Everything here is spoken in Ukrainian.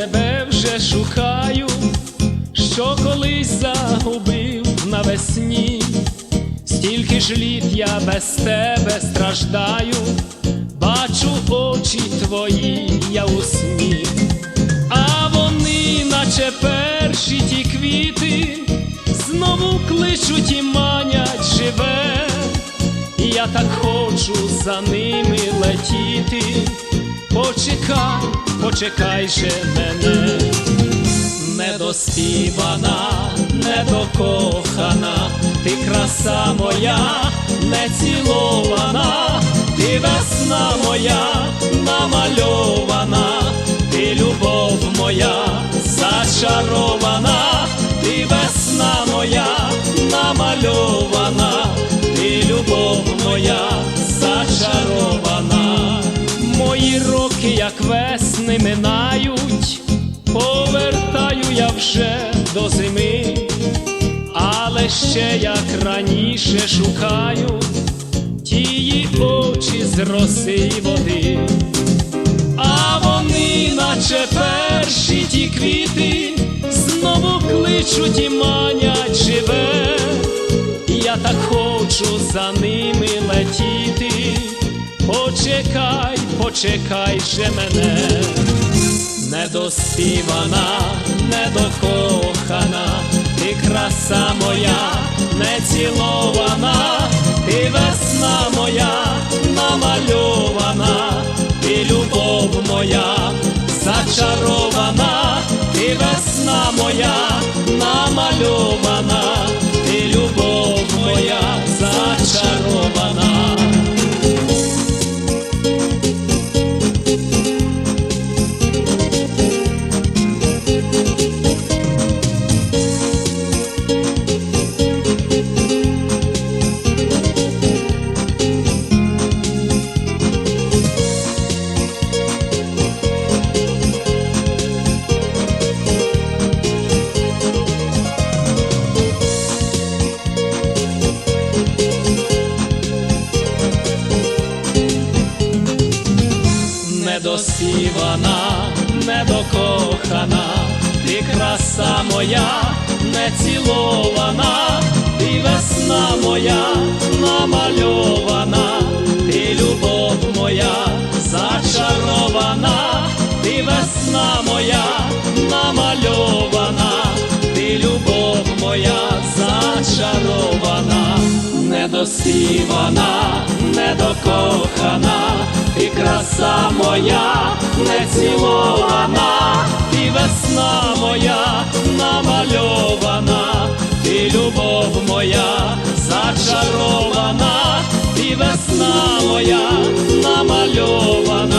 Тебе вже шукаю, що колись загубив навесні, стільки ж літ я без тебе страждаю, бачу очі твої, я у сні, а вони, наче перші ті квіти, знову кличуть і манять живе. І я так хочу за ними летіти. Почекай, почекай же мене, недоспівана, недокохана, ти краса моя, не цілована, ти весна моя, намальована, ти любов моя, зачарована, ти весна моя, намальована, ти любов моя, ще як раніше шукаю тії очі з роси води, а вони, наче перші ті квіти, знову кличуть і манять живе, я так хочу за ними летіти. Почекай, почекай же мене, недоспівана, недокохана, краса моя, не недоспівана, недокохана, ти краса моя, не цілована, ти весна моя, намальована, ти любов моя, зачарована, ти весна моя, намальована, ти любов моя, зачарована, недоспівана, недокохана, ти краса моя, ти любов моя, зачарована, ти весна моя, намальована,